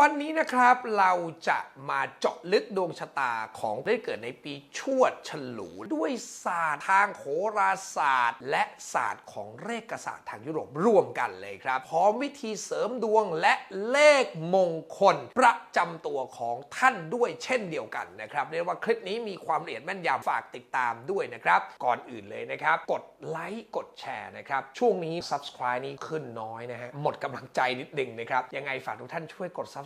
วันนี้นะครับเราจะมาเจาะลึกดวงชะตาของได้เกิดในปีชวดฉลูด้วยศาสตร์ทางโหราศาสตร์ และศาสตร์ของเลขศาสตร์ทางยุโรปร่วมกันเลยครับ พร้อมวิธีเสริมดวงและเลขมงคล ประจำตัวของท่านด้วยเช่นเดียวกันนะครับเรียกว่าคลิปนี้มีความละเอียดแม่นยำฝากติดตามด้วยนะครับ ก่อนอื่นเลยนะครับ กดไลค์กดแชร์นะครับช่วงนี้ subscribe นี่ขึ้นน้อยนะฮะหมดกำลังใจนิดหนึ่งนะครับยังไงฝากทุกท่านช่วยกด subscribe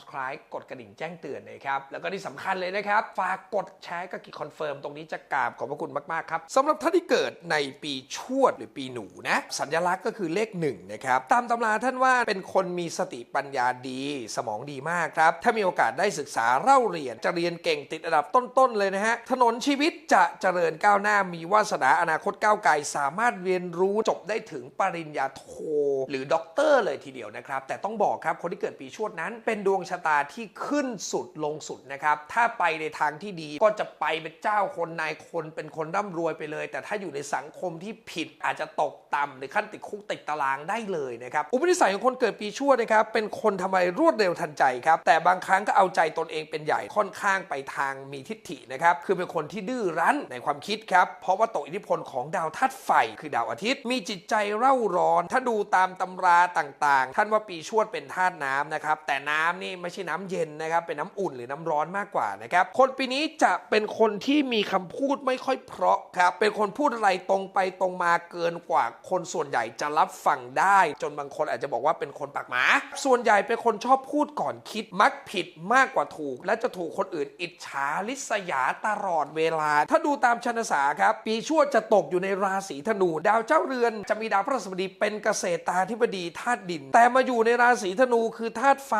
กดกระดิ่งแจ้งเตือนนะครับ แล้วก็ที่สำคัญเลยนะครับ ฝากกดแชร์กับกิจคอนเฟิร์มตรงนี้จะกราบขอบพระคุณมาก ๆ ครับสำหรับท่านที่เกิดในปีชวดหรือปีหนูนะ สัญลักษณ์ก็คือเลขหนึ่งนะครับตามตำราท่านว่าเป็นคนมีสติปัญญาดี สมองดีมากครับ ถ้ามีโอกาสได้ศึกษาเล่าเรียนจะเรียนเก่งติดอันดับต้น ๆ เลยนะฮะถนนชีวิตจะเจริญก้าวหน้ามีวาสนาอนาคตก้าวไกลสามารถเรียนรู้จบได้ถึงปริญญาโท หรือด็อกเตอร์เลยทีเดียวนะครับแต่ต้องบอกครับคนที่เกิดปีชวดนั้นเป็นดวงชะตาที่ขึ้นสุดลงสุดนะครับ ถ้าไปในทางที่ดีก็จะไปเป็นเจ้าคนนายคนเป็นคนร่ำรวยไปเลย แต่ถ้าอยู่ในสังคมที่ผิดอาจจะตกต่ำหรือขั้นติดคุกติดตารางได้เลยนะครับ อุปนิสัยของคนเกิดปีชวดนะครับ เป็นคนทำอะไรรวดเร็วทันใจครับ แต่บางครั้งก็เอาใจตนเองเป็นใหญ่ค่อนข้างไปทางมีทิฏฐินะครับ คือเป็นคนที่ดื้อรั้นในความคิดครับ เพราะว่าตกอิทธิพลของดาวธาตุไฟ คือดาวอาทิตย์ มีจิตใจเร่าร้อน ถ้าดูตามตำราต่างๆ ท่านว่าปีชวดเป็นธาตุน้ำนะครับ แต่น้ำนี่ไม่ใช่น้ำเย็นนะครับ เป็นน้ำอุ่นหรือน้ำร้อนมากกว่านะครับ คนปีนี้จะเป็นคนที่มีคำพูดไม่ค่อยเพราะครับ เป็นคนพูดอะไรตรงไปตรงมาเกินกว่า คนส่วนใหญ่จะรับฟังได้ จนบางคนอาจจะบอกว่าเป็นคนปากหมา ส่วนใหญ่เป็นคนชอบพูดก่อนคิดมักผิดมากกว่าถูก และจะถูกคนอื่นอิจฉาริษยาตลอดเวลา ถ้าดูตามชนสาครับ ปีชวดจะตกอยู่ในราศีธนู ดาวเจ้าเรือนจะมีดาวพฤหัสบดีเป็นเกษตราธิบดีธาตุดิน แต่มาอยู่ในราศีธนูคือธาตุไฟ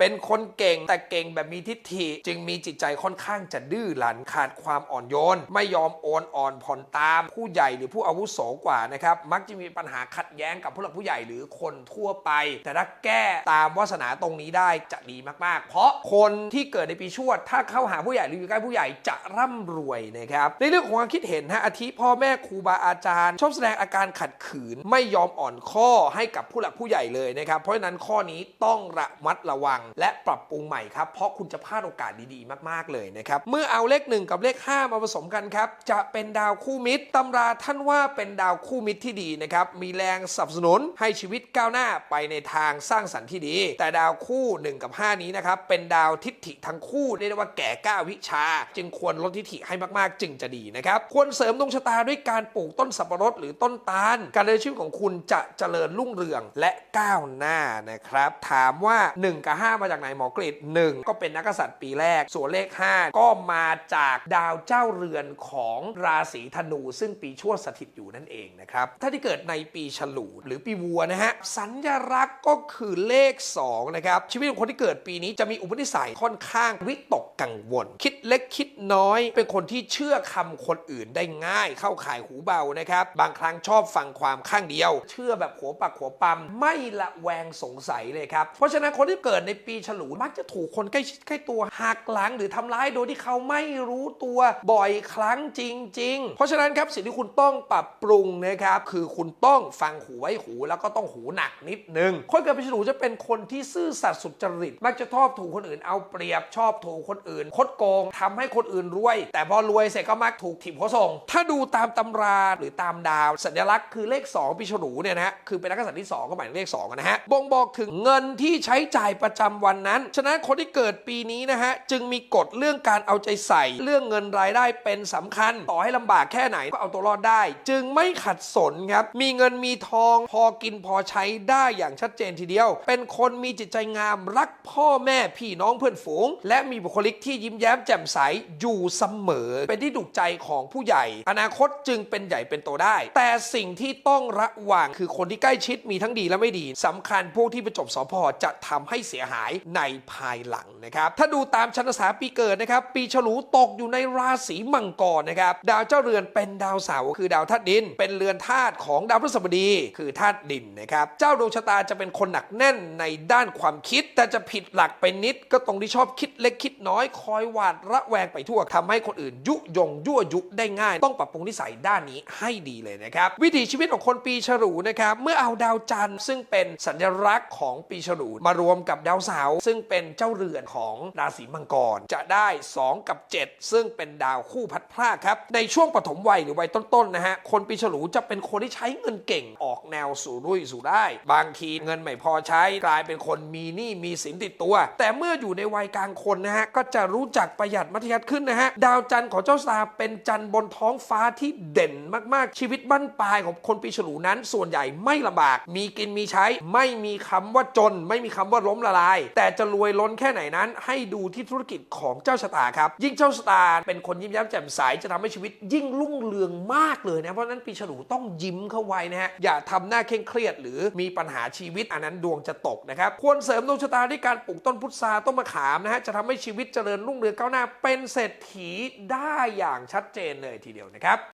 เป็นคนเก่ง แต่เก่งแบบมีทิฏฐิ จึงมีจิตใจค่อนข้างจะดื้อรั้นขาดความอ่อนโยน ไม่ยอมโอนอ่อนผ่อนตามผู้ใหญ่หรือผู้อาวุโสกว่านะครับมักจะมีปัญหาขัดแย้งกับผู้หลักผู้ใหญ่หรือคนทั่วไป แต่ถ้าแก้ตามวาสนาตรงนี้ได้จะดีมากๆ เพราะคนที่เกิดในปีชวด ถ้าเข้าหาผู้ใหญ่หรืออยู่ใกล้ผู้ใหญ่จะร่ำรวยนะครับในเรื่องของความคิดเห็นฮะอาทิพ่อแม่ครูบาอาจารย์ ชอบแสดงอาการขัดขืนไม่ยอมอ่อนข้อให้กับผู้หลักผู้ใหญ่เลยนะครับเพราะฉะนั้นข้อนี้ต้องระมัดระวัง และปรับปรุงใหม่ครับ เพราะคุณจะพลาดโอกาสดีๆ มากๆเลยนะครับ เมื่อเอาเลขหนึ่งกับเลข 5 มาผสมกันครับ จะเป็นดาวคู่มิตรตำราท่านว่าเป็นดาวคู่มิตรที่ดีนะครับ มีแรงสนับสนุนให้ชีวิตก้าวหน้าไปในทางสร้างสรรค์ที่ดี แต่ดาวคู่ 1 กับ 5 นี้นะครับเป็นดาวทิฏฐิทั้งคู่เรียกได้ว่าแก่ก้าวิชา จึงควรลดทิฏฐิให้มากๆ จึงจะดีนะครับควรเสริมดวงชะตาด้วยการปลูกต้นสับปะรดหรือต้นตาล การเดินชีวิตของคุณจะเจริญรุ่งเรืองและก้าวหน้านะครับถามว่า 1 กับ 5 มาจากไหนหมอกฤษ1ก็เป็นนักษัตริย์ปีแรก ส่วนเลข 5 ก็มาจากดาวเจ้าเรือนของราศีธนู ซึ่งปีชวดสถิตอยู่นั่นเองนะครับ ถ้าที่เกิดในปีฉลูหรือปีวัวนะฮะ สัญลักษณ์ก็คือเลข2นะครับ ชีวิตของคนที่เกิดปีนี้จะมีอุปนิสัยค่อนข้างวิตกกังวล คิดเล็กคิดน้อย เป็นคนที่เชื่อคำคนอื่นได้ง่ายเข้าข่ายหูเบานะครับ บางครั้งชอบฟังความข้างเดียว เชื่อแบบหัวปักหัวปั๊มไม่ละแวงสงสัยเลยครับ เพราะฉะนั้นคนที่เกิดในปีฉลูมักจะถูกคนใกล้ชิดใกล้ตัวหักหลังหรือทำร้ายโดยที่เขาไม่รู้ตัวบ่อยครั้งจริง ๆ เพราะฉะนั้นครับสิ่งที่คุณต้องปรับปรุงนะครับคือคุณต้องฟังหูไว้หูแล้วก็ต้องหูหนักนิดนึงคนเกิดปีฉลูจะเป็นคนที่ซื่อสัตย์สุจริต มักจะชอบถูกคนอื่นเอาเปรียบชอบถูกคนอื่น คดโกงทำให้คนอื่นรวย แต่พอรวยเสร็จก็มักถูกถิ่มหัวส่ง ถ้าดูตามตำราหรือตามดาว สัญลักษณ์คือเลข 2ปีฉลูเนี่ยนะฮะคือเป็นนักษัตริย์ที่ 2 ก็หมายถึงเลข2นะฮะบ่งบอกถึงเงินที่ใช้จ่ายประจำวันนั้น ฉะนั้นคนที่เกิดปีนี้นะฮะจึงมีกฎเรื่องการเอาใจใส่ เรื่องเงินรายได้เป็นสำคัญ ต่อให้ลำบากแค่ไหนก็เอาตัวรอดได้ จึงไม่ขัดสนครับมีเงินมีทองพอกินพอใช้ได้อย่างชัดเจนทีเดียว เป็นคนมีจิตใจงามรักพ่อแม่พี่น้องเพื่อนฝูง และมีบุคลิกที่ยิ้มแย้มแจ่มใสอยู่เสมอ เป็นที่ถูกใจของผู้ใหญ่ อนาคตจึงเป็นใหญ่เป็นโตได้ แต่สิ่งที่ต้องระวังคือคนที่ใกล้ชิดมีทั้งดีและไม่ดีสำคัญพวกที่ประจบสพจะทำให้เสียหายในภายหลังนะครับ ถ้าดูตามชนสาปีเกิดนะครับ ปีฉลูตกอยู่ในราศีมังกรนะครับ ดาวเจ้าเรือนเป็นดาวเสาร์คือดาวธาตุดิน เป็นเรือนธาตุของดาวพฤหัสบดีคือธาตุดินนะครับ เจ้าดวงชะตาจะเป็นคนหนักแน่นในด้านความคิด แต่จะผิดหลักไปนิด ก็ตรงที่ชอบคิดเล็กคิดน้อยคอยหวาดระแวงไปทั่วทำให้คนอื่นยุยงยั่วยุได้ง่าย ต้องปรับปรุงนิสัยด้านนี้ให้ดีเลยนะครับ วิถีชีวิตของคนปีฉลูนะครับเมื่อเอาดาวจันทร์ซึ่งเป็นสัญลักษณ์ของปีฉลูมารวมกับดาวเสาร์ซึ่งเป็นเจ้าเรือนของราศีมังกรจะได้ 2 กับ 7 ซึ่งเป็นดาวคู่พัดพรากครับ ในช่วงปฐมวัยหรือวัยต้นๆนะฮะคนปีฉลูจะเป็นคนที่ใช้เงินเก่งออกแนวสู่รุ่ยสู่ได้ บางทีเงินไม่พอใช้กลายเป็นคนมีหนี้มีสินติดตัว แต่เมื่ออยู่ในวัยกลางคนนะฮะก็จะรู้จักประหยัดมัธยัติขึ้นนะฮะดาวจันทร์ของเจ้าสาเป็นจันทร์บนท้องฟ้าที่เด่นมากๆ ชีวิตบั้นปลายของคนปีฉลูนั้น ส่วนใหญ่ไม่ลำบาก มีกินมีใช้ ไม่มีคำว่าจน ไม่มีคำว่าล้มละลาย แต่แต่จะรวยล้นแค่ไหนนั้น ให้ดูที่ธุรกิจของเจ้าชะตาครับ ยิ่งเจ้าชะตาเป็นคนยิ้มแย้มแจ่มใสจะทำให้ชีวิตยิ่งรุ่งเรืองมากเลยนะเพราะฉะนั้นปีฉลูต้องยิ้มเข้าไว้นะฮะอย่าทำหน้าเคร่งเครียด หรือมีปัญหาชีวิตอันนั้นดวงจะตกนะครับควรเสริมดวงชะตาด้วยการปลูกต้นพุทราต้นมะขามนะฮะจะทำให้ชีวิตเจริญรุ่งเรืองก้าวหน้าเป็นเศรษฐีได้อย่างชัดเจนเลยทีเดียวนะครับ